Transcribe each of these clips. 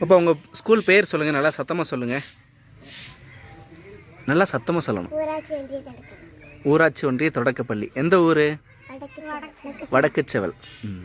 அப்போ உங்கள் ஸ்கூல் பேர் சொல்லுங்கள் நல்லா சத்தமாக சொல்லுங்கள் நல்லா சத்தமாக சொல்லணும். ஊராட்சி ஒன்றிய தொடக்கப்பள்ளி. எந்த ஊர்? வடக்கு வடக்குச்செவல் ம்.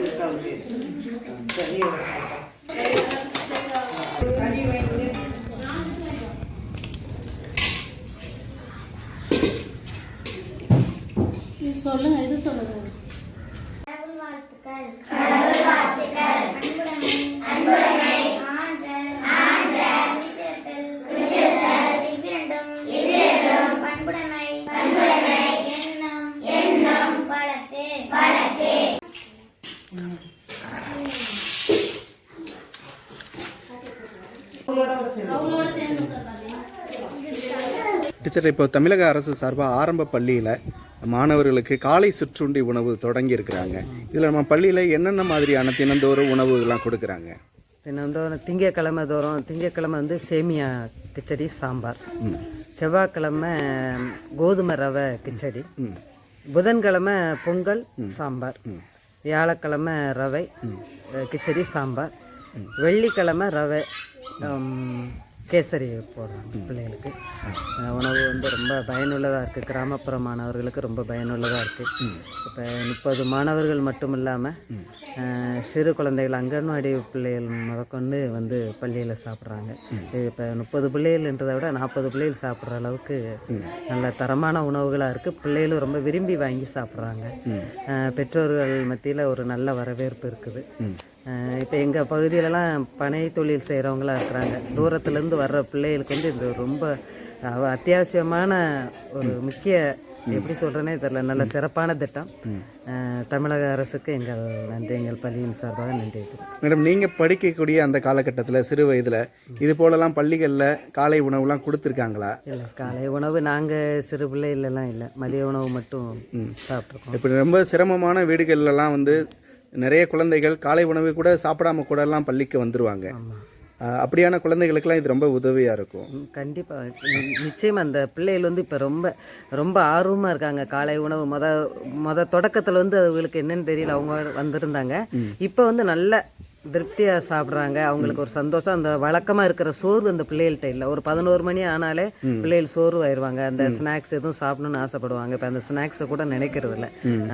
பத்து ஐரண்டா பத்து சொல்லுங்க இது சொல்லுங்க? கடவுள் வாழ்த்துக்கள். கடவுள் வாழ்த்துக்கள். டீச்சர் இப்போ தமிழக அரசு சார்பாக ஆரம்ப பள்ளியில் மாணவர்களுக்கு காலை சிற்றுண்டி உணவு தொடங்கி இருக்கிறாங்க. இதில் நம்ம பள்ளியில் என்னென்ன மாதிரியான தினந்தோறும் உணவுகள்லாம் கொடுக்குறாங்க? தினந்தோறும் திங்கக்கிழமை தோறும் திங்கக்கிழமை வந்து சேமியா கிச்சடி சாம்பார். செவ்வாய்க்கிழமை கோதுமை ரவை கிச்சடி. புதன்கிழமை பொங்கல் சாம்பார். வியாழக்கிழமை ரவை கிச்சடி சாம்பார். வெள்ளிக்கிழமை ரவை கேசரி போடுறாங்க பிள்ளைகளுக்கு. உணவு வந்து ரொம்ப பயனுள்ளதாக இருக்குது கிராமப்புற மாணவர்களுக்கு ரொம்ப பயனுள்ளதாக இருக்குது இப்போ முப்பது மாணவர்கள் மட்டும் இல்லாமல் சிறு குழந்தைகள் அங்கன்வாடி பிள்ளைகள் முதற்கொண்டு வந்து பள்ளியில் சாப்பிட்றாங்க. இப்போ முப்பது பிள்ளைகள்ன்றதை விட நாற்பது பிள்ளைகள் சாப்பிட்ற அளவுக்கு நல்ல தரமான உணவுகளாக இருக்குது பிள்ளைகளும் ரொம்ப விரும்பி வாங்கி சாப்பிட்றாங்க. பெற்றோர்கள் மத்தியில் ஒரு நல்ல வரவேற்பு இருக்குது. இப்போ எங்கள் பகுதியிலலாம் பனை தொழில் செய்கிறவங்களா இருக்கிறாங்க. தூரத்துலேருந்து வர்ற பிள்ளைகளுக்கு வந்து இது ரொம்ப அத்தியாவசியமான ஒரு முக்கிய எப்படி சொல்கிறேனே தெரியல. நல்ல சிறப்பான திட்டம். தமிழக அரசுக்கு எங்கள் நன்றி எங்கள் பள்ளியின் சார்பாக நன்றி மேடம் நீங்கள் படிக்கக்கூடிய அந்த காலகட்டத்தில் சிறு வயதில் இது போலலாம் பள்ளிகளில் காலை உணவுலாம் கொடுத்துருக்காங்களா? இல்லை காலை உணவு நாங்கள் சிறு பிள்ளைகளெல்லாம் இல்லை. மதிய உணவு மட்டும் சாப்பிட்ருக்கோம் இப்போ ரொம்ப சிரமமான வீடுகள்லாம் வந்து நிறைய குழந்தைகள் காலை உணவு கூட சாப்பிடாம கூட எல்லாம் பள்ளிக்கு வந்துருவாங்க. அப்படியான குழந்தைகளுக்கெல்லாம் இது ரொம்ப உதவியாக இருக்கும். கண்டிப்பாக நிச்சயமாக அந்த பிள்ளைகள் வந்து இப்போ ரொம்ப ரொம்ப ஆர்வமாக இருக்காங்க. காலை உணவு மொத மொத தொடக்கத்தில் வந்து அவங்களுக்கு என்னன்னு தெரியல. அவங்க வந்திருந்தாங்க. இப்போ வந்து நல்ல திருப்தியாக சாப்பிட்றாங்க. அவங்களுக்கு ஒரு சந்தோஷம். அந்த வழக்கமாக இருக்கிற சோர்வு அந்த பிள்ளைகள்கிட்ட இல்லை. ஒரு பதினோரு மணி ஆனாலே பிள்ளைகள் சோர்வு ஆயிடுவாங்க அந்த ஸ்நாக்ஸ் எதுவும் சாப்பிடணும்னு ஆசைப்படுவாங்க. இப்போ அந்த ஸ்நாக்ஸை கூட நினைக்கிறது இல்லை.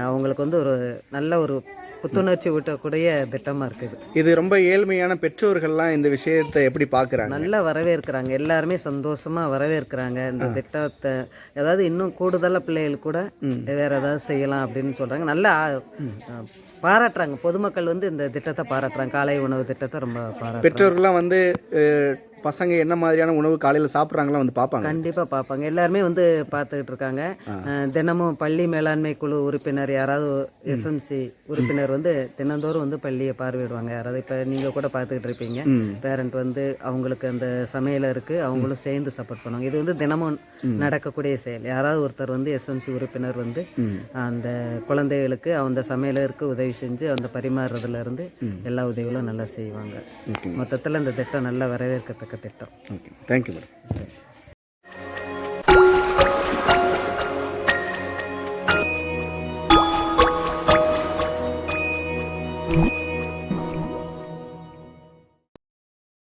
அவங்களுக்கு வந்து ஒரு நல்ல ஒரு புத்துணர்ச்சி ஊட்டக்கூடிய திட்டமாக இருக்குது. இது ரொம்ப ஏழ்மையான பெற்றோர்கள்லாம் இந்த விஷயத்தை எப்படி பார்க்குறாங்க நல்லா வரவேற்கிறாங்க. எல்லாருமே சந்தோஷமா வரவேற்கிறாங்க. இந்த திட்டத்தை ஏதாவது இன்னும் கூடுதலா பிள்ளைகள் கூட வேற ஏதாவது செய்யலாம் அப்படின்னு சொல்றாங்க. நல்லா பாராட்டுறாங்க. பொதுமக்கள் வந்து இந்த திட்டத்தை பாராட்டுறாங்க. காலை உணவு திட்டத்தை ரொம்ப பாராட்டுறாங்க. பெற்றோர்கள்லாம் வந்து பசங்க என்ன மாதிரியான உணவு காலையில் சாப்பிட்றாங்களா வந்து பார்ப்பாங்க கண்டிப்பா பார்ப்பாங்க எல்லாருமே வந்து பார்த்துக்கிட்டு இருக்காங்க. தினமும் பள்ளி மேலாண்மை குழு உறுப்பினர் யாராவது எஸ்எம்சி உறுப்பினர் வந்து தினந்தோறும் வந்து பள்ளியை பார்வையிடுவாங்க. யாராவது இப்போ நீங்க கூட பார்த்துக்கிட்டு இருப்பீங்க. பேரண்ட் வந்து அவங்களுக்கு அந்த சமையலருக்கு அவங்களும் சேர்ந்து சப்போர்ட் பண்ணுவாங்க. இது வந்து தினமும் நடக்கக்கூடிய செயல். யாராவது ஒருத்தர் வந்து எஸ்எம்சி உறுப்பினர் வந்து அந்த குழந்தைகளுக்கு அந்த சமையலருக்கு உதவி செஞ்சு அந்த பரிமாறுறதுல இருந்து எல்லா உதவிகளும் நல்லா செய்வாங்க. மொத்தத்தில் இந்த திட்டம் நல்லா வரவேற்கத்தக்க திட்டம். ஓகே. Thank you madam